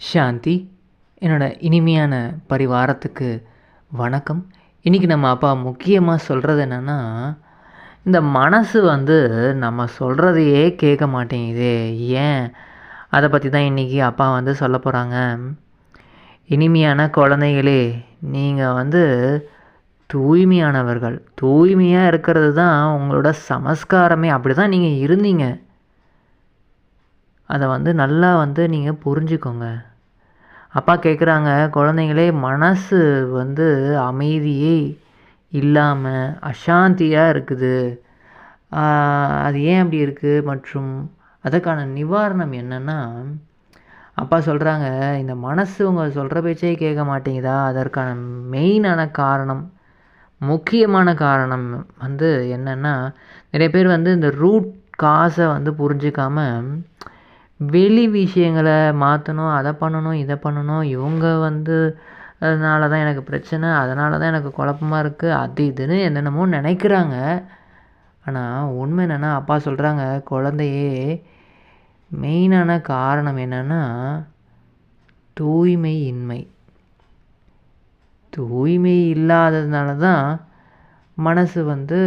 சாந்தி என்னோட இனிமையான பரிவாரத்துக்கு வணக்கம். இன்றைக்கி நம்ம அப்பா முக்கியமாக சொல்கிறது என்னென்னா இந்த மனசு வந்து நம்ம சொல்கிறதையே கேட்க மாட்டேங்குதே. ஏன்? அதை பற்றி தான் இன்றைக்கி அப்பா வந்து சொல்ல போகிறாங்க இனிமையான குழந்தைகளே நீங்கள் வந்து தூய்மையானவர்கள். தூய்மையாக இருக்கிறது தான் உங்களோட சமஸ்காரமே. அப்படி தான் நீங்கள் இருந்தீங்க. அதை வந்து நல்லா வந்து நீங்கள் புரிஞ்சுக்கோங்க. அப்பா கேட்குறாங்க குழந்தைங்களே மனசு வந்து அமைதியே இல்லாமல் அசாந்தியாக இருக்குது. அது ஏன் அப்படி இருக்குது மற்றும் அதற்கான நிவாரணம் என்னென்னா அப்பா சொல்கிறாங்க இந்த மனசு உங்கள் சொல்கிற பேச்சே கேட்க மாட்டேங்குதா? அதற்கான மெயினான காரணம் முக்கியமான காரணம் வந்து என்னென்னா நிறைய பேர் வந்து இந்த ரூட் காசை வந்து புரிஞ்சிக்காமல் வெளி விஷயங்களை மாற்றணும் அதை பண்ணணும் இதை பண்ணணும். இவங்க வந்து அதனால தான் எனக்கு பிரச்சனை அதனால தான் எனக்கு குழப்பமா இருக்குது அது இதுன்னு என்னென்னமோ நினைக்கிறாங்க. ஆனால் உண்மை என்னென்னா அப்பா சொல்கிறாங்க குழந்தையே மெயினான காரணம் என்னென்னா தூய்மை இன்மை தூய்மை இல்லாததுனால தான் மனசு வந்து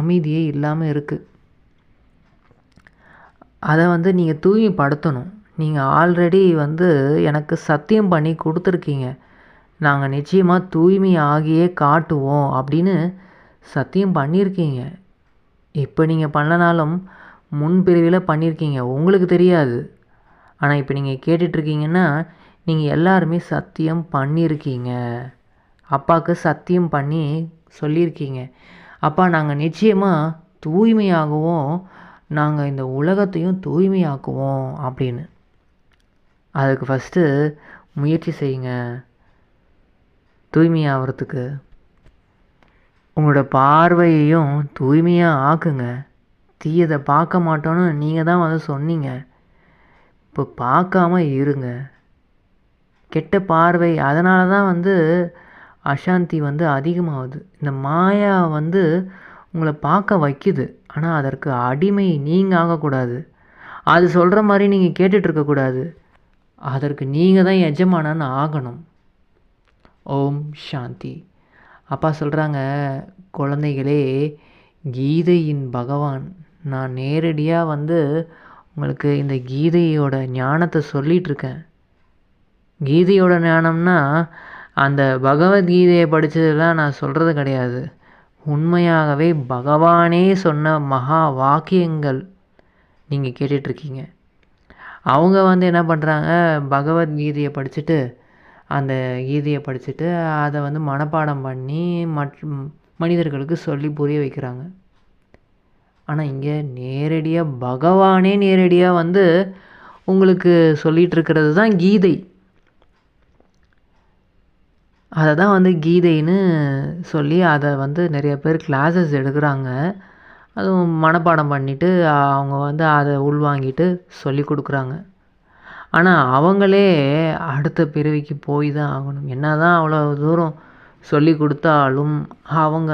அமைதியே இல்லாமல் இருக்குது அதை வந்து நீங்கள் தூய்மைப்படுத்தணும். நீங்கள் ஆல்ரெடி வந்து எனக்கு சத்தியம் பண்ணி கொடுத்துருக்கீங்க. நாங்கள் நிச்சயமாக தூய்மை ஆகியே காட்டுவோம் அப்படின்னு சத்தியம் பண்ணியிருக்கீங்க இப்போ நீங்கள் பண்ணனாலும் முன்பிரிவில் பண்ணியிருக்கீங்க உங்களுக்கு தெரியாது. ஆனால் இப்போ நீங்கள் கேட்டுட்ருக்கீங்கன்னா நீங்கள் எல்லாருமே சத்தியம் பண்ணியிருக்கீங்க அப்பாவுக்கு சத்தியம் பண்ணி சொல்லியிருக்கீங்க அப்பா நாங்கள் நிச்சயமாக தூய்மையாகவும். நாங்கள் இந்த உலகத்தையும் தூய்மையாக்குவோம் அப்படின்னு. அதுக்கு ஃபஸ்ட்டு முயற்சி செய்யுங்க. தூய்மையாகிறதுக்கு உங்களோட பார்வையையும் தூய்மையாக ஆக்குங்க. தீயதை பார்க்க மாட்டோன்னு நீங்கள் தான் வந்து சொன்னீங்க. இப்போ பார்க்காம இருங்க. கெட்ட பார்வை அதனால தான் வந்து அசாந்தி வந்து அதிகமாகுது. இந்த மாயா வந்து உங்களை பார்க்க வைக்குது. ஆனால் அதற்கு அடிமை நீங்கள் ஆகக்கூடாது. அது சொல்கிற மாதிரி நீங்கள் கேட்டுட்ருக்கக்கூடாது அதற்கு நீங்கள் தான் எஜமானன்னு ஆகணும். ஓம் சாந்தி. அப்பா சொல்கிறாங்க குழந்தைகளே கீதையின் பகவான் நான் நேரடியாக வந்து உங்களுக்கு இந்த கீதையோட ஞானத்தை சொல்லிகிட்ருக்கேன் கீதையோட ஞானம்னா அந்த பகவத்கீதையை படித்ததெல்லாம் நான் சொல்கிறது கிடையாது. உண்மையாகவே பகவானே சொன்ன மகா வாக்கியங்கள் நீங்கள் கேட்டுட்ருக்கீங்க. அவங்க வந்து என்ன பண்ணுறாங்க பகவத்கீதையை படிச்சுட்டு அந்த கீதையை படிச்சுட்டு அதை வந்து மனப்பாடம் பண்ணி மற்றும் மனிதர்களுக்கு சொல்லி புரிய வைக்கிறாங்க. ஆனால் இங்கே நேரடியாக பகவானே நேரடியாக வந்து உங்களுக்கு சொல்லிகிட்டு இருக்கிறது தான் கீதை. அதை தான் வந்து கீதைன்னு சொல்லி அதை வந்து நிறைய பேர் கிளாஸஸ் எடுக்கிறாங்க. அதுவும் மனப்பாடம் பண்ணிவிட்டு அவங்க வந்து அதை உள்வாங்கிட்டு சொல்லி கொடுக்குறாங்க. ஆனால் அவங்களே அடுத்த பிறவிக்கு போய் தான் ஆகணும். என்ன தான் அவ்வளோ தூரம் சொல்லி கொடுத்தாலும் அவங்க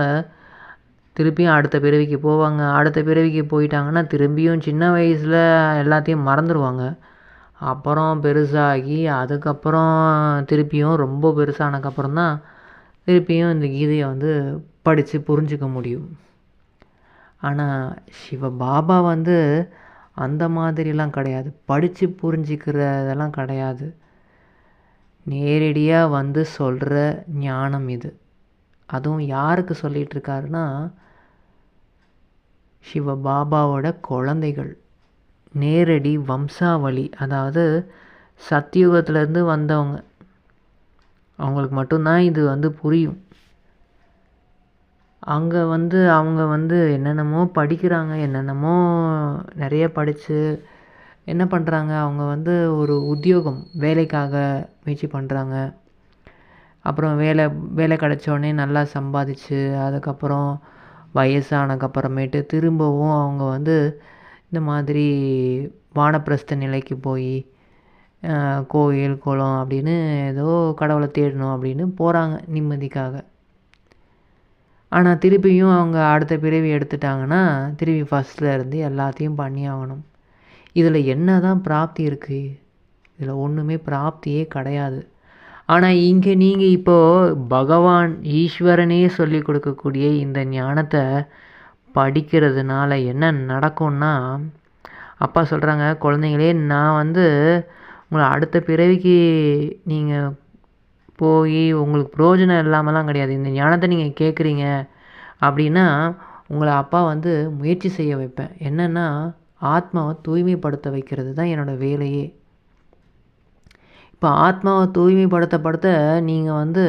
திருப்பியும் அடுத்த பிறவிக்கு போவாங்க. அடுத்த பிறவிக்கு போயிட்டாங்கன்னா திரும்பியும் சின்ன வயசில் எல்லாத்தையும் மறந்துடுவாங்க அப்புறம் பெருசாகி அதுக்கப்புறம் திருப்பியும் ரொம்ப பெருசானதுக்கப்புறம் தான் திருப்பியும் இந்த கீதையை வந்து படித்து புரிஞ்சுக்க முடியும். ஆனால் சிவ பாபா வந்து அந்த மாதிரிலாம் கிடையாது. படித்து புரிஞ்சிக்கிறதெல்லாம் கிடையாது. நேரடியாக வந்து சொல்கிற ஞானம் இது. அதுவும் யாருக்கு சொல்லிகிட்ருக்காருன்னா சிவ பாபாவோட குழந்தைகள். நேரடி வம்சாவளி அதாவது சத்தியுகத்துலேருந்து வந்தவங்க. அவங்களுக்கு மட்டும்தான் இது வந்து புரியும். அங்கே வந்து அவங்க வந்து என்னென்னமோ படிக்கிறாங்க என்னென்னமோ நிறைய படித்து என்ன பண்ணுறாங்க அவங்க வந்து ஒரு உத்தியோகம் வேலைக்காக முயற்சி பண்ணுறாங்க அப்புறம் வேலை வேலை கிடச்சோடனே நல்லா சம்பாதிச்சு அதுக்கப்புறம் வயசானதுக்கப்புறமேட்டு திரும்பவும் அவங்க வந்து இந்த மாதிரி வானப்பிரஸ்த நிலைக்கு போய் கோயில் குளம் அப்படின்னு ஏதோ கடவுளை தேடணும் அப்படின்னு போகிறாங்க நிம்மதிக்காக. ஆனால் திருப்பியும் அவங்க அடுத்த பிறவி எடுத்துட்டாங்கன்னா திருப்பி ஃபஸ்ட்டில் இருந்து எல்லாத்தையும் பண்ணி ஆகணும். இதில் என்ன தான் பிராப்தி இருக்குது இதில் ஒன்றுமே பிராப்தியே கிடையாது. ஆனால் இங்கே நீங்கள் இப்போது பகவான் ஈஸ்வரனே சொல்லி கொடுக்கக்கூடிய இந்த ஞானத்தை படிக்கிறதுனால என்ன நடக்கும்னா அப்பா சொல்கிறாங்க குழந்தைங்களே நான் வந்து உங்களை அடுத்த பிறவிக்கு நீங்கள் போய் உங்களுக்கு பிரயோஜனம் இல்லாமலாம் கிடையாது. இந்த ஞானத்தை நீங்கள் கேட்குறீங்க. அப்படின்னா உங்களை அப்பா வந்து முயற்சி செய்ய வைப்பேன். என்னென்னா ஆத்மாவை தூய்மைப்படுத்த வைக்கிறது தான் என்னோடய வேலையே. இப்போ ஆத்மாவை தூய்மைப்படுத்தப்படுத்த நீங்கள் வந்து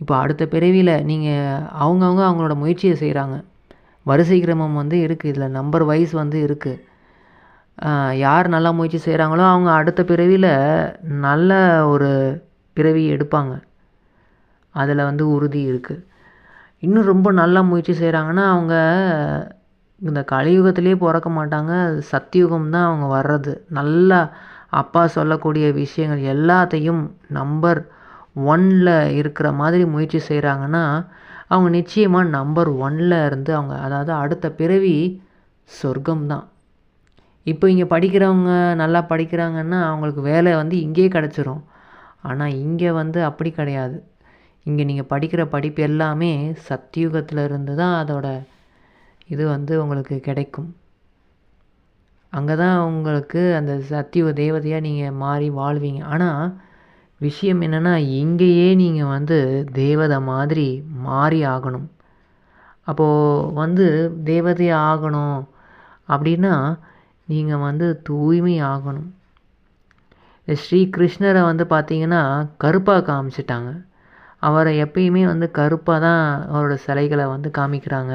இப்போ அடுத்த பிறவியில் நீங்கள் அவங்கவுங்க அவங்களோட முயற்சியை செய்கிறாங்க வரிசை கிரமம் வந்து இருக்குது இதில் நம்பர் வைஸ் வந்து இருக்குது யார் நல்லா முயற்சி செய்கிறாங்களோ அவங்க அடுத்த பிறவியில் நல்ல ஒரு பிறவி எடுப்பாங்க. அதில் வந்து உறுதி இருக்குது இன்னும் ரொம்ப நல்லா முயற்சி செய்கிறாங்கன்னா அவங்க இந்த கலியுகத்திலே பிறக்க மாட்டாங்க. சத்தியுகம் தான் அவங்க வர்றது. நல்லா அப்பா சொல்லக்கூடிய விஷயங்கள் எல்லாத்தையும் நம்பர் ஒன்னில் இருக்கிற மாதிரி முயற்சி செய்கிறாங்கன்னா அவங்க நிச்சயமாக நம்பர் ஒன்னில் இருந்து அவங்க அதாவது அடுத்த பிறவி சொர்க்கம் தான் இப்போ இங்கே படிக்கிறவங்க நல்லா படிக்கிறாங்கன்னா அவங்களுக்கு வேலை வந்து இங்கேயே கிடச்சிரும். ஆனால் இங்கே வந்து அப்படி கிடையாது. இங்கே நீங்கள் படிக்கிற படிப்பு எல்லாமே சத்தியுகத்தில் இருந்து தான் அதோட இது வந்து உங்களுக்கு கிடைக்கும். அங்கே தான் உங்களுக்கு அந்த சத்தியுக தேவதையாக நீங்கள் மாறி வாழ்வீங்க. ஆனால் விஷயம் என்னென்னா இங்கேயே நீங்கள் வந்து தேவதை மாதிரி மாறி ஆகணும். அப்போது வந்து தேவதை ஆகணும் அப்படின்னா நீங்கள் வந்து தூய்மை ஆகணும். ஸ்ரீ கிருஷ்ணரை வந்து பார்த்தீங்கன்னா கருப்பாக காமிச்சிட்டாங்க. அவரை எப்பயுமே வந்து கருப்பாக தான் அவரோட சிலைகளை வந்து காமிக்கிறாங்க.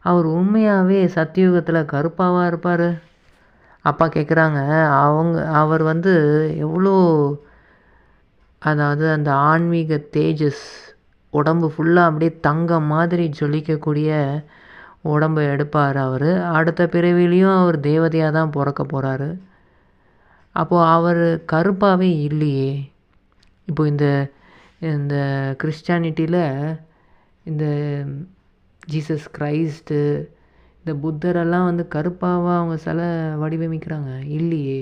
அவர் உண்மையாகவே சத்தியுகத்தில் கருப்பாவாக இருப்பார்? அப்பா கேட்குறாங்க அவங்க அவர் வந்து எவ்வளோ அதாவது அந்த ஆன்மீக தேஜஸ் உடம்பு ஃபுல்லாக அப்படியே தங்கம் மாதிரி ஜொலிக்கக்கூடிய உடம்பை எடுப்பார் அவர். அடுத்த பிறவிலையும் அவர் தேவதையாக தான் பிறக்க போகிறாரு அப்போது அவர் கருப்பாகவே இல்லையே. இப்போ இந்த இந்த கிறிஸ்டானிட்டியில் இந்த ஜீசஸ் கிரைஸ்ட்டு இந்த புத்தரெல்லாம் வந்து கருப்பாவாக அவங்க சிலை வடிவமைக்கிறாங்க? இல்லையே.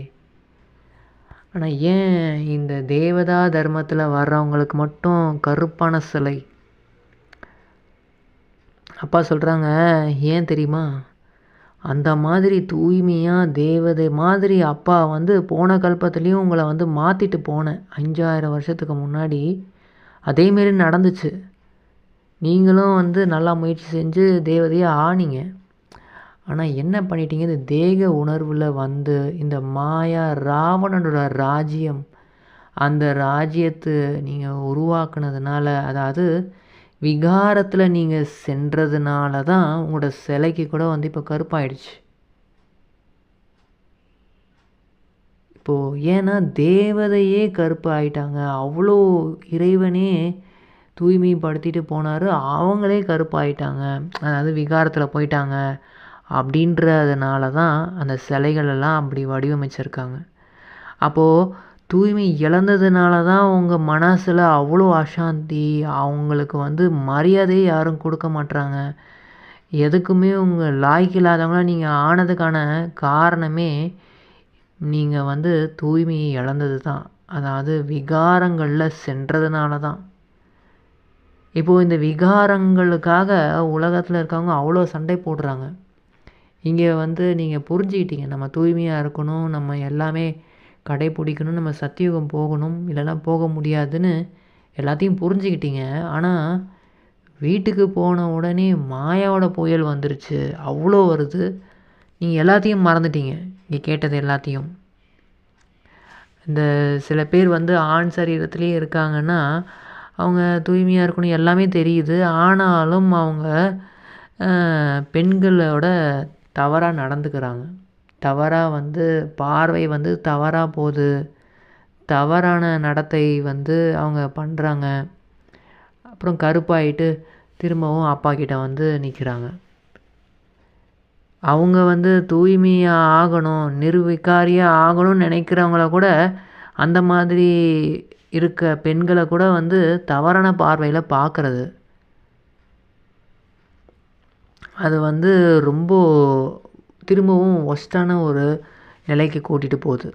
ஆனால் ஏன் இந்த தேவதா தர்மத்தில் வர்றவங்களுக்கு மட்டும் கருப்பான சிலை? அப்பா சொல்கிறாங்க ஏன் தெரியுமா? அந்த மாதிரி தூய்மையாக தேவதை மாதிரி அப்பா வந்து போன கல்பத்துலேயும் உங்களை வந்து மாற்றிட்டு போனேன். அஞ்சாயிரம் வருஷத்துக்கு முன்னாடி. அதேமாரி நடந்துச்சு. நீங்களும் வந்து நல்லா முயற்சி செஞ்சு தேவதையாக ஆனீங்க. ஆனால் என்ன பண்ணிட்டீங்க? இந்த தேக உணர்வில் வந்து இந்த மாயா ராவணனோட ராஜ்யம் அந்த ராஜ்யத்தை நீங்கள் உருவாக்குனதுனால அதாவது விகாரத்தில் நீங்கள் சென்றதுனால தான் உங்களோட சிலைக்கு கூட வந்து இப்போ கருப்பாயிடுச்சு. இப்போது ஏன்னா தேவதையே கருப்பு ஆயிட்டாங்க அவ்வளோ இறைவனே தூய்மைப்படுத்திட்டு போனார். அவங்களே கருப்பாயிட்டாங்க. அதாவது விகாரத்தில் போயிட்டாங்க. அப்படின்றதுனால தான் அந்த சிலைகளெல்லாம் அப்படி வடிவமைச்சிருக்காங்க. அப்போது தூய்மை இழந்ததுனால தான் உங்கள் மனசில் அவ்வளோ அசாந்தி அவங்களுக்கு வந்து மரியாதையே யாரும் கொடுக்க மாட்றாங்க. எதுக்குமே உங்கள் லாய்க்கு இல்லாதவங்களாம் நீங்கள் ஆனதுக்கான காரணமே நீங்கள் வந்து தூய்மையை இழந்தது தான் அதாவது விகாரங்களில் சென்றதுனால தான் இப்போது இந்த விகாரங்களுக்காக உலகத்தில் இருக்கவங்க அவ்வளோ சண்டை போடுறாங்க. இங்கே வந்து நீங்கள் புரிஞ்சுக்கிட்டீங்க. நம்ம தூய்மையாக இருக்கணும். நம்ம எல்லாமே கடைப்பிடிக்கணும் நம்ம சத்தியுகம் போகணும். இல்லைன்னா போக முடியாதுன்னு எல்லாத்தையும் புரிஞ்சுக்கிட்டீங்க. ஆனால் வீட்டுக்கு போன உடனே மாயாவோட புயல் வந்துருச்சு. அவ்வளோ வருது. நீங்கள் எல்லாத்தையும் மறந்துட்டீங்க. இங்கே கேட்டது எல்லாத்தையும். இந்த சில பேர் வந்து ஆண் சரீரத்துலேயே இருக்காங்கன்னா அவங்க தூய்மையாக இருக்கணும். எல்லாமே தெரியுது. ஆனாலும் அவங்க பெண்களோட தவறாக நடந்துக்கிறாங்க. தவறாக வந்து பார்வை வந்து தவறாக போகுது தவறான நடத்தை வந்து அவங்க பண்ணுறாங்க அப்புறம் கருப்பாயிட்டு திரும்பவும் அப்பா கிட்ட வந்து நிற்கிறாங்க அவங்க வந்து தூய்மையாக ஆகணும் நிர்விகாரியாக ஆகணும்னு நினைக்கிறவங்கள கூட அந்த மாதிரி இருக்க பெண்களை கூட வந்து தவறான பார்வையில் பார்க்குறது அது வந்து ரொம்ப திரும்பவும் ஒர்ஸ்ட்டான ஒரு நிலைக்கு கூட்டிகிட்டு போகுது.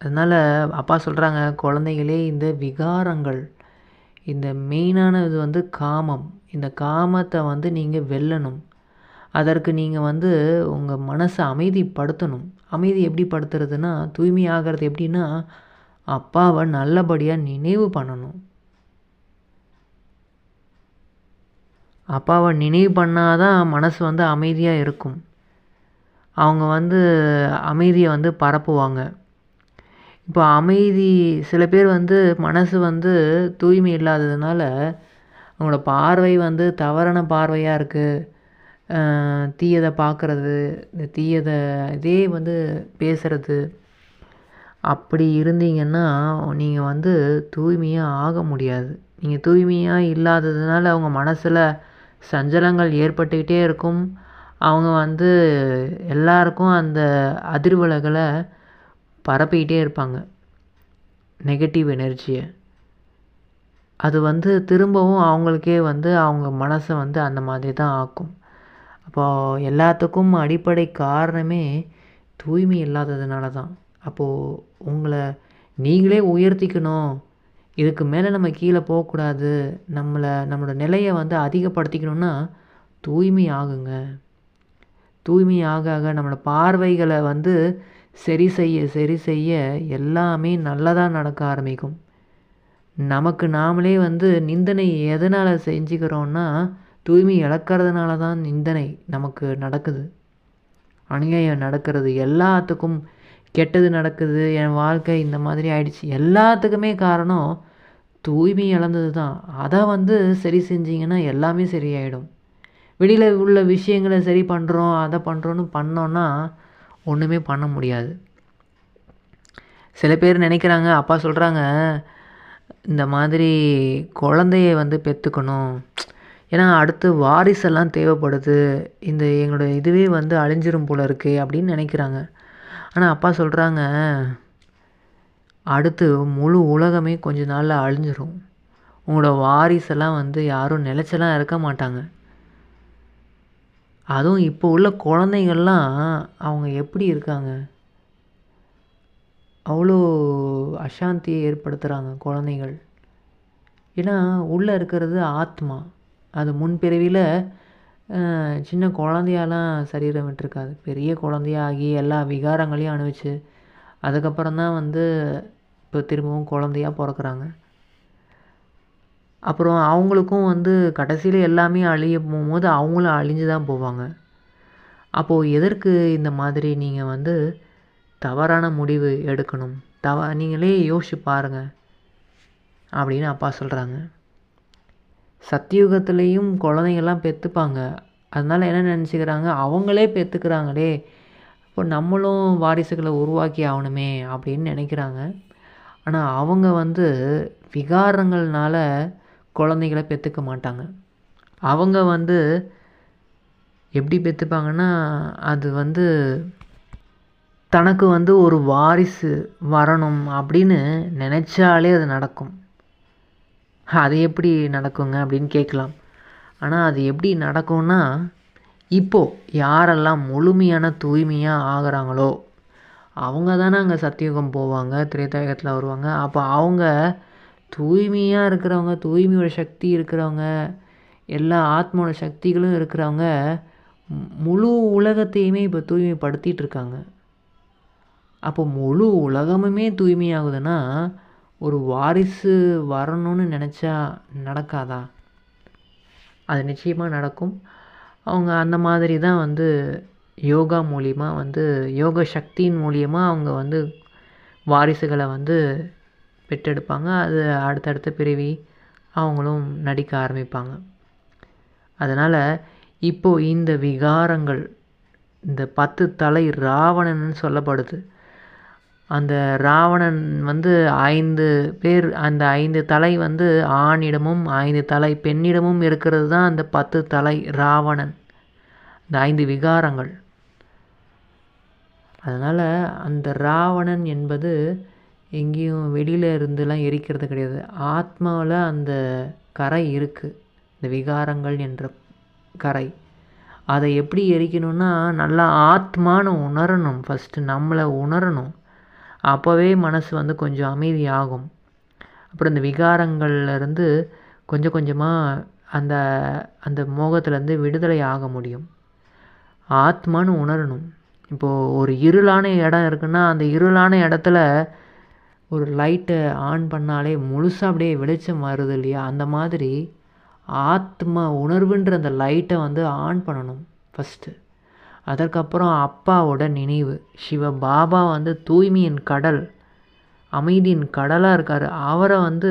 அதனால் அப்பா சொல்கிறாங்க குழந்தைகளே இந்த விகாரங்கள் இந்த மெயினான இது வந்து காமம். இந்த காமத்தை வந்து நீங்கள் வெல்லணும். அதற்கு நீங்கள் வந்து உங்கள் மனசை அமைதிப்படுத்தணும். அமைதி எப்படி படுத்துறதுன்னா தூய்மை ஆகிறது எப்படின்னா அப்பாவை நல்லபடியாக நினைவு பண்ணணும். அப்பாவை நினைவு பண்ணாதான் மனசு வந்து அமைதியாக இருக்கும். அவங்க வந்து அமைதியை வந்து பரப்புவாங்க. இப்போ அமைதி சில பேர் வந்து மனசு வந்து தூய்மை இல்லாததுனால அவங்களோட பார்வை வந்து தவறான பார்வையாக இருக்குது தீயதை பார்க்குறது இந்த தீயதை இதே வந்து பேசுகிறது அப்படி இருந்தீங்கன்னா நீங்கள் வந்து தூய்மையாக ஆக முடியாது. நீங்கள் தூய்மையாக இல்லாததுனால அவங்க மனசில் சஞ்சலங்கள் ஏற்பட்டுக்கிட்டே இருக்கும். அவங்க வந்து எல்லாருக்கும் அந்த அதிர்வலைகளை பரப்பிக்கிட்டே இருப்பாங்க. நெகட்டிவ் எனர்ஜியை அது வந்து திரும்பவும் அவங்களுக்கே வந்து அவங்க மனசை வந்து அந்த மாதிரி தான் ஆக்கும். அப்போது எல்லாத்துக்கும் அடிப்படை காரணமே தூய்மை இல்லாததுனால தான். அப்போது உங்களை நீங்களே உயர்த்திக்கணும். இதுக்கு மேலே நம்ம கீழே போகக்கூடாது. நம்மளை நம்மளோட நிலையை வந்து அதிகப்படுத்திக்கணும்னா தூய்மை ஆகுங்க. தூய்மை ஆக ஆக நம்மளோட பார்வைகளை வந்து சரி செய்ய சரி செய்ய எல்லாமே நல்லதாக நடக்க ஆரம்பிக்கும். நமக்கு நாமளே வந்து நிந்தனை எதனால் செஞ்சுக்கிறோன்னா தூய்மை இழக்கிறதுனால தான் நிந்தனை நமக்கு நடக்குது. அநியாயம் நடக்கிறது எல்லாத்துக்கும் கெட்டது நடக்குது என் வாழ்க்கை இந்த மாதிரி ஆயிடுச்சு. எல்லாத்துக்குமே காரணம் தூய்மை இழந்தது தான் அதை வந்து சரி செஞ்சிங்கன்னா எல்லாமே சரியாயிடும். வெளியில் உள்ள விஷயங்களை சரி பண்ணுறோம் அதை பண்ணுறோன்னு பண்ணோன்னா ஒன்றுமே பண்ண முடியாது. சில பேர் நினைக்கிறாங்க அப்பா சொல்கிறாங்க இந்த மாதிரி குழந்தைய வந்து பெற்றுக்கணும் ஏன்னா அடுத்து வாரிசெல்லாம் தேவைப்படுது. இந்த எங்களோட இதுவே வந்து அழிஞ்சிரும் போல இருக்குது அப்படின்னு நினைக்கிறாங்க. ஆனால் அப்பா சொல்கிறாங்க அடுத்து முழு உலகமே கொஞ்ச நாளில் அழிஞ்சிரும். உங்களோட வாரிசெல்லாம் வந்து யாரும் நிலச்செல்லாம் இருக்க மாட்டாங்க. அதுவும் இப்போ உள்ள குழந்தைங்கள்லாம் அவங்க எப்படி இருக்காங்க? அவ்வளோ அசாந்தியை ஏற்படுத்துகிறாங்க குழந்தைகள். ஏன்னா உள்ளே இருக்கிறது ஆத்மா. அது முன்பிறவியில் சின்ன குழந்தையாலாம் சரீரம் விட்டுருக்காது. பெரிய குழந்தையாகி எல்லா விகாரங்களையும் அனுபவிச்சு அதுக்கப்புறம் தான் வந்து இப்போ திரும்பவும் குழந்தையா பிறக்குறாங்க. அப்புறம் அவங்களுக்கும் வந்து கடைசியில் எல்லாமே அழிய போகும்போது அவங்களும் அழிஞ்சு தான் போவாங்க. அப்போது எதற்கு இந்த மாதிரி நீங்கள் வந்து தவறான முடிவு எடுக்கணும்? தவ நீங்களே யோசிச்சு பாருங்கள் அப்படின்னு அப்பா சொல்கிறாங்க சத்தியுகத்துலேயும் குழந்தைங்கள்லாம் பெற்றுப்பாங்க அதனால் என்ன நினச்சிக்கிறாங்க? அவங்களே பெற்றுக்கிறாங்களே இப்போ நம்மளும் வாரிசுகளை உருவாக்கி ஆகணுமே அப்படின்னு நினைக்கிறாங்க. ஆனால் அவங்க வந்து விகாரங்கள்னால குழந்தைகளை பெற்றுக்க மாட்டாங்க. அவங்க வந்து எப்படி பெற்றுப்பாங்கன்னா அது வந்து தனக்கு வந்து ஒரு வாரிசு வரணும் அப்படின்னு நினச்சாலே அது நடக்கும். அது எப்படி நடக்குங்க அப்படின்னு கேட்கலாம். ஆனால் அது எப்படி நடக்கும்னா இப்போது யாரெல்லாம் முழுமையான தூய்மையாக ஆகிறாங்களோ அவங்க தானே அங்கே சத்தியுகம் போவாங்க திரேதாயுகத்தில் வருவாங்க. அப்போ அவங்க தூய்மையாக இருக்கிறவங்க தூய்மையோட சக்தி இருக்கிறவங்க எல்லா ஆத்மாவோட சக்திகளும் இருக்கிறவங்க முழு உலகத்தையுமே இப்போ தூய்மைப்படுத்திகிட்டு இருக்காங்க. அப்போ முழு உலகமுமே தூய்மையாகுதுன்னா ஒரு வாரிசு வரணும்னு நினச்சா நடக்காதா? அது நிச்சயமாக நடக்கும். அவங்க அந்த மாதிரி தான் வந்து யோகா மூலிமா வந்து யோக சக்தியின் மூலியமாக அவங்க வந்து வாரிசுகளை வந்து பெற்றெடுப்பாங்க. அது அடுத்தடுத்த பிறவி அவங்களும் நடிக்க ஆரம்பிப்பாங்க. அதனால் இப்போது இந்த விகாரங்கள் இந்த பத்து தலை ராவணன்னு சொல்லப்படுது. அந்த ராவணன் வந்து ஐந்து பேர் அந்த ஐந்து தலை வந்து ஆணிடமும் ஐந்து தலை பெண்ணிடமும் இருக்கிறது தான் அந்த பத்து தலை ராவணன். இந்த ஐந்து விகாரங்கள். அதனால் அந்த ராவணன் என்பது எங்கேயும் வெளியில் இருந்துலாம் எரிக்கிறது கிடையாது. ஆத்மாவில் அந்த கரை இருக்குது இந்த விகாரங்கள் என்ற கரை. அதை எப்படி எரிக்கணும்னா நல்லா ஆத்மான்னு உணரணும். ஃபஸ்ட்டு நம்மளை உணரணும். அப்போவே மனசு வந்து கொஞ்சம் அமைதியாகும். அப்புறம் இந்த விகாரங்கள்லேருந்து கொஞ்சம் கொஞ்சமாக அந்த அந்த மோகத்துலேருந்து விடுதலை ஆக முடியும். ஆத்மான்னு உணரணும். இப்போது ஒரு இருளான இடம் இருக்குன்னா அந்த இருளான இடத்துல ஒரு லைட்டை ஆன் பண்ணாலே முழுசாக அப்படியே வெளிச்சம் வருது இல்லையா? அந்த மாதிரி ஆத்மா உணர்வுன்ற அந்த லைட்டை வந்து ஆன் பண்ணணும் ஃபஸ்ட்டு அதற்கப்புறம் அப்பாவோட நினைவு. சிவ பாபா வந்து தூய்மையின் கடல் அமைதியின் கடலாக இருக்கார். அவரை வந்து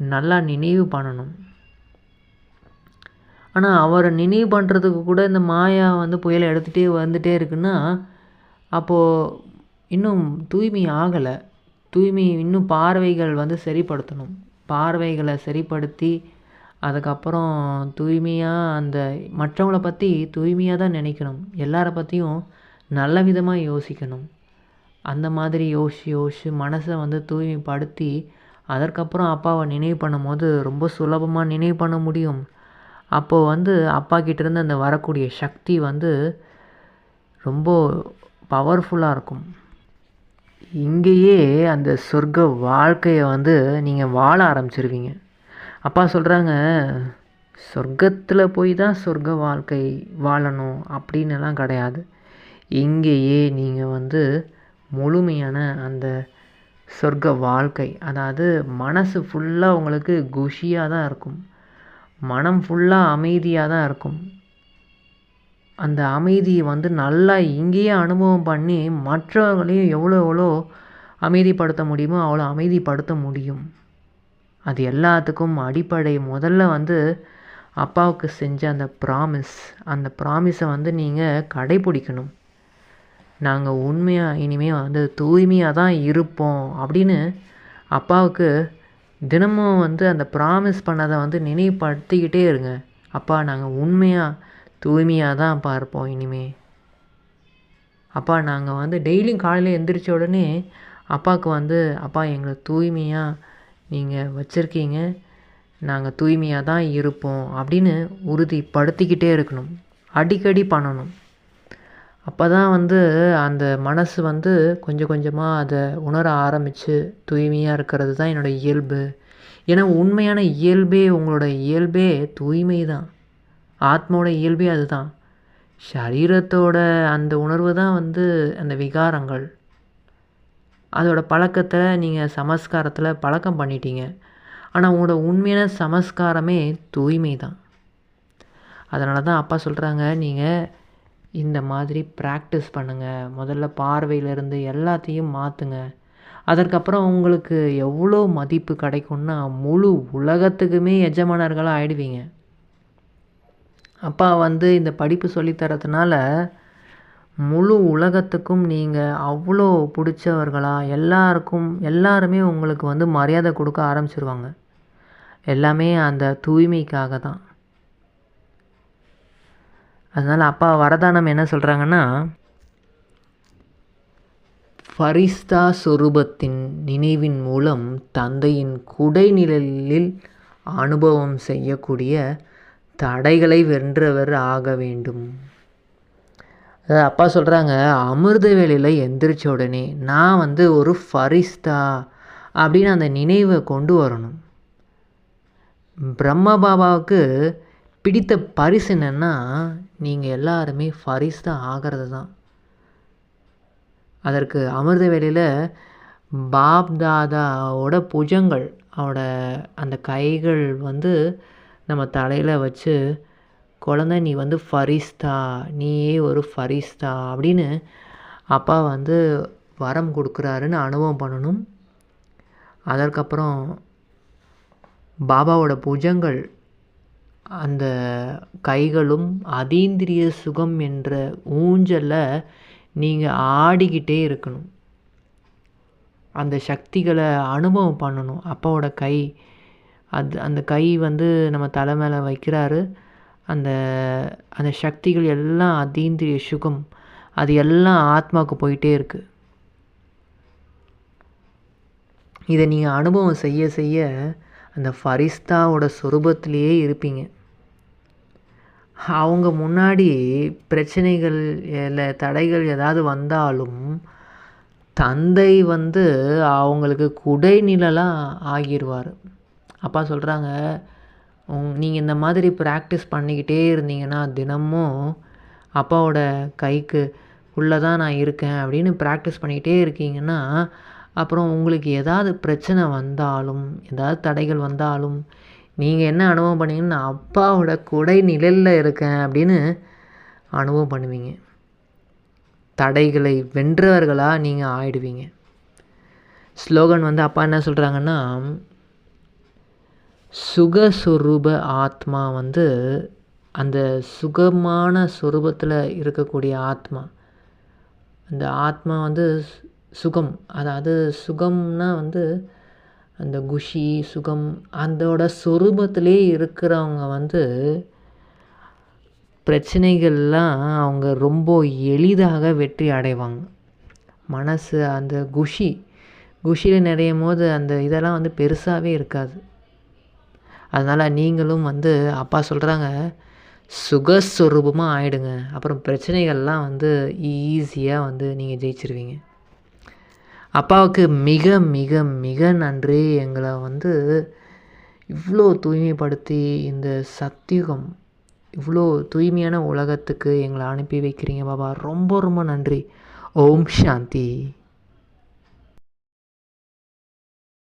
நல்லா நினைவு பண்ணணும். ஆனால் அவரை நினைவு பண்ணுறதுக்கு கூட இந்த மாயா வந்து புயலை எடுத்துகிட்டே வந்துகிட்டே இருக்குன்னா அப்போது இன்னும் தூய்மை ஆகலை. தூய்மை இன்னும் பார்வைகள் வந்து சரிப்படுத்தணும். பார்வைகளை சரிப்படுத்தி அதுக்கப்புறம் தூய்மையாக அந்த மற்றவங்களை பற்றி தூய்மையாக தான் நினைக்கணும். எல்லாரை பற்றியும் நல்ல விதமாக யோசிக்கணும். அந்த மாதிரி யோசி யோசிச்சு மனசை வந்து தூய்மைப்படுத்தி அதற்கப்புறம் அப்பாவை நினைவு பண்ணும்போது ரொம்ப சுலபமாக நினைவு பண்ண முடியும். அப்போது வந்து அப்பா கிட்டேருந்து அந்த வரக்கூடிய சக்தி வந்து ரொம்ப பவர்ஃபுல்லாக இருக்கும். இங்கேயே அந்த சொர்க்க வாழ்க்கையை வந்து நீங்கள் வாழ ஆரம்பிச்சிருவீங்க. அப்பா சொல்கிறாங்க சொர்க்கத்தில் போய் தான் சொர்க்க வாழ்க்கை வாழணும் அப்படின்னுலாம் கிடையாது. இங்கேயே நீங்கள் வந்து முழுமையான அந்த சொர்க்க வாழ்க்கை அதாவது மனசு ஃபுல்லாக உங்களுக்கு குஷியாக தான் இருக்கும். மனம் ஃபுல்லாக அமைதியாக தான் இருக்கும். அந்த அமைதியை வந்து நல்லா இங்கேயே அனுபவம் பண்ணி மற்றவங்களையும் எவ்வளோ எவ்வளோ அமைதிப்படுத்த முடியுமோ அவ்வளோ அமைதிப்படுத்த முடியும். அது எல்லாத்துக்கும் அடிப்படை. முதல்ல வந்து அப்பாவுக்கு செஞ்ச அந்த ப்ராமிஸ் அந்த ப்ராமிஸை வந்து நீங்கள் கடைப்பிடிக்கணும் நாங்கள் உண்மையாக இனிமேல் வந்து தூய்மையாக தான் இருப்போம் அப்படின்னு அப்பாவுக்கு தினமும் வந்து அந்த ப்ராமிஸ் பண்ணதை வந்து நினைவுபடுத்திக்கிட்டே இருங்க. அப்பா நாங்கள் உண்மையாக தூய்மையாக தான் பார்ப்போம் இனிமே. அப்பா நாங்கள் வந்து டெய்லியும் காலையில் எந்திரிச்ச உடனே அப்பாவுக்கு வந்து அப்பா எங்களை தூய்மையாக நீங்கள் வச்சுருக்கீங்க. நாங்கள் தூய்மையாக தான் இருப்போம் அப்படின்னு உறுதிப்படுத்திக்கிட்டே இருக்கணும். அடிக்கடி பண்ணணும். அப்போ தான் வந்து அந்த மனசு வந்து கொஞ்சம் கொஞ்சமாக அதை உணர ஆரம்பித்து தூய்மையாக இருக்கிறது தான் என்னோடய இயல்பு. ஏன்னா உண்மையான இயல்பே உங்களோட இயல்பே தூய்மை தான். ஆத்மாவோட இயல்பே அதுதான். சரீரத்தோட அந்த உணர்வு தான் வந்து அந்த விகாரங்கள். அதோட பழக்கத்தை நீங்கள் சமஸ்காரத்தில் பழக்கம் பண்ணிட்டீங்க. ஆனால் உங்களோட உண்மையான சமஸ்காரமே தூய்மை தான் அதனால தான் அப்பா சொல்கிறாங்க நீங்கள் இந்த மாதிரி ப்ராக்டிஸ் பண்ணுங்கள் முதல்ல பார்வையிலேருந்து எல்லாத்தையும் மாற்றுங்க அதற்கப்புறம் உங்களுக்கு எவ்வளோ மதிப்பு கிடைக்கும்னா முழு உலகத்துக்குமே எஜமானர்களாக ஆயிடுவீங்க. அப்பா வந்து இந்த படிப்பு சொல்லித்தரதுனால முழு உலகத்துக்கும் நீங்கள் அவ்வளோ பிடிச்சவர்களா எல்லாருக்கும் எல்லாருமே உங்களுக்கு வந்து மரியாதை கொடுக்க ஆரம்பிச்சிருவாங்க. எல்லாமே அந்த தூய்மைக்காக தான். அதனால் அப்பா வரதானம் என்ன சொல்கிறாங்கன்னா ஃபரிஸ்தா சொரூபத்தின் நினைவின் மூலம் தந்தையின் குடைநிழலில் அனுபவம் செய்யக்கூடிய தடைகளை வென்றவர் ஆக வேண்டும். அப்பா சொல்கிறாங்க அமிர்த வேலையில் எந்திரிச்ச உடனே நான் வந்து ஒரு ஃபரிஸ்தா அப்படின்னு அந்த நினைவை கொண்டு வரணும். பிரம்ம பாபாவுக்கு பிடித்த பரிசு என்னென்னா நீங்கள் எல்லாருமே ஃபரிஸ்தா ஆகிறது தான். அதற்கு அமிர்த வேலையில் பாப் தாதாவோட புஜங்கள் அவரோட அந்த கைகள் வந்து நம்ம தலையில் வச்சு குழந்த நீ வந்து ஃபரிஸ்தா நீயே ஒரு ஃபரிஸ்தா அப்படின்னு அப்பா வந்து வரம் கொடுக்குறாருன்னு அனுபவம் பண்ணணும். அதற்கப்புறம் பாபாவோட புஜங்கள் அந்த கைகளும் அதீந்திரிய சுகம் என்ற ஊஞ்சலில் நீங்கள் ஆடிக்கிட்டே இருக்கணும். அந்த சக்திகளை அனுபவம் பண்ணணும். அப்பாவோட கை அது அந்த கை வந்து நம்ம தலை மேலே வைக்கிறாரு. அந்த அந்த சக்திகள் எல்லாம் அதீந்திரிய சுகம் அது எல்லாம் ஆத்மாவுக்கு போயிட்டே இருக்குது இதை நீங்கள் அனுபவம் செய்ய செய்ய அந்த ஃபரிஸ்தாவோட சொரூபத்திலேயே இருப்பீங்க. அவங்க முன்னாடி பிரச்சனைகள் இல்லை தடைகள் ஏதாவது வந்தாலும் தந்தை வந்து அவங்களுக்கு குடைநிழலாக ஆகிடுவார் அப்பா சொல்கிறாங்க நீங்கள் இந்த மாதிரி ப்ராக்டிஸ் பண்ணிக்கிட்டே இருந்தீங்கன்னா தினமும் அப்பாவோட கைக்கு உள்ளே தான் நான் இருக்கேன் அப்படின்னு ப்ராக்டிஸ் பண்ணிக்கிட்டே இருக்கீங்கன்னா அப்புறம் உங்களுக்கு ஏதாவது பிரச்சனை வந்தாலும் ஏதாவது தடைகள் வந்தாலும் நீங்கள் என்ன அனுபவம் பண்ணீங்கன்னா நான் அப்பாவோட குடை நிழலில் இருக்கேன் அப்படின்னு அனுபவம் பண்ணுவீங்க. தடைகளை வென்றவர்களாக நீங்கள் ஆயிடுவீங்க. ஸ்லோகன் வந்து அப்பா என்ன சொல்கிறாங்கன்னா சுகஸ்வரூப ஆத்மா வந்து அந்த சுகமான சொரூபத்தில் இருக்கக்கூடிய ஆத்மா. அந்த ஆத்மா வந்து சுகம். அதாவது சுகம்னா வந்து அந்த குஷி சுகம் அதோட சொரூபத்திலே இருக்கிறவங்க வந்து பிரச்சனைகள்லாம் அவங்க ரொம்ப எளிதாக வெற்றி அடைவாங்க. மனசு அந்த குஷி குஷியில் நிறையும் போது அந்த இதெல்லாம் வந்து பெருசாகவே இருக்காது. அதனால் நீங்களும் வந்து அப்பா சொல்கிறாங்க சுகஸ்வரூபமாக ஆயிடுங்க. அப்புறம் பிரச்சனைகள்லாம் வந்து ஈஸியாக வந்து நீங்கள் ஜெயிச்சிருவீங்க. அப்பாவுக்கு மிக மிக மிக நன்றி. எங்களை வந்து இவ்வளோ தூய்மைப்படுத்தி இந்த சத்தியுகம் இவ்வளோ தூய்மையான உலகத்துக்கு எங்களை அனுப்பி வைக்கிறீங்க பாபா. ரொம்ப ரொம்ப நன்றி. ஓம் சாந்தி.